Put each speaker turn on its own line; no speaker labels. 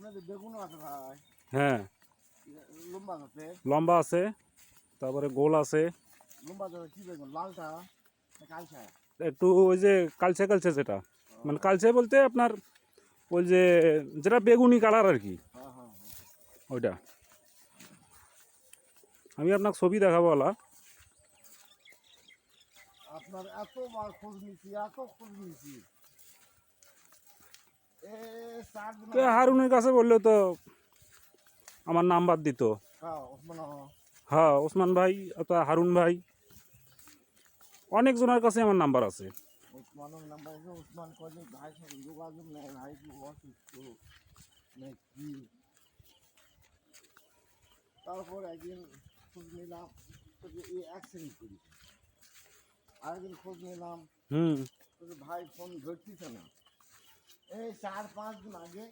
আপনাদের বেগুন আছে ভাই
হ্যাঁ
লম্বা আছে
লম্বা আছে তারপরে গোল আছে
লম্বা আছে কি বেগুন লালটা না কালচা
একটু ওই যে কালচে কালচে যেটা মানে কালচে বলতে আপনার ওই যে যেটা বেগুনি কালার আর কি
হ্যাঁ হ্যাঁ হ্যাঁ
ওইটা আমি আপনাকে ছবি দেখাবো ওলা
আপনার এতবার খোঁজ নিছি এত খোঁজ নিছি এ চার দিন
তো হারুনের কাছে বললে তো আমার নাম্বার দিত।
হ্যাঁ ওসমান
হ্যাঁ ওসমান ভাই অথবা হারুন ভাই অনেকজনের কাছে আমার নাম্বার আছে।
তারপর একদিন খোঁজ নিলাম অ্যাক্সিডেন্ট করি আরেকদিন খোঁজ নিলাম
হুম।
ভাই ফোন ধরতেছে না। এই চার পাঁচ দিন আগে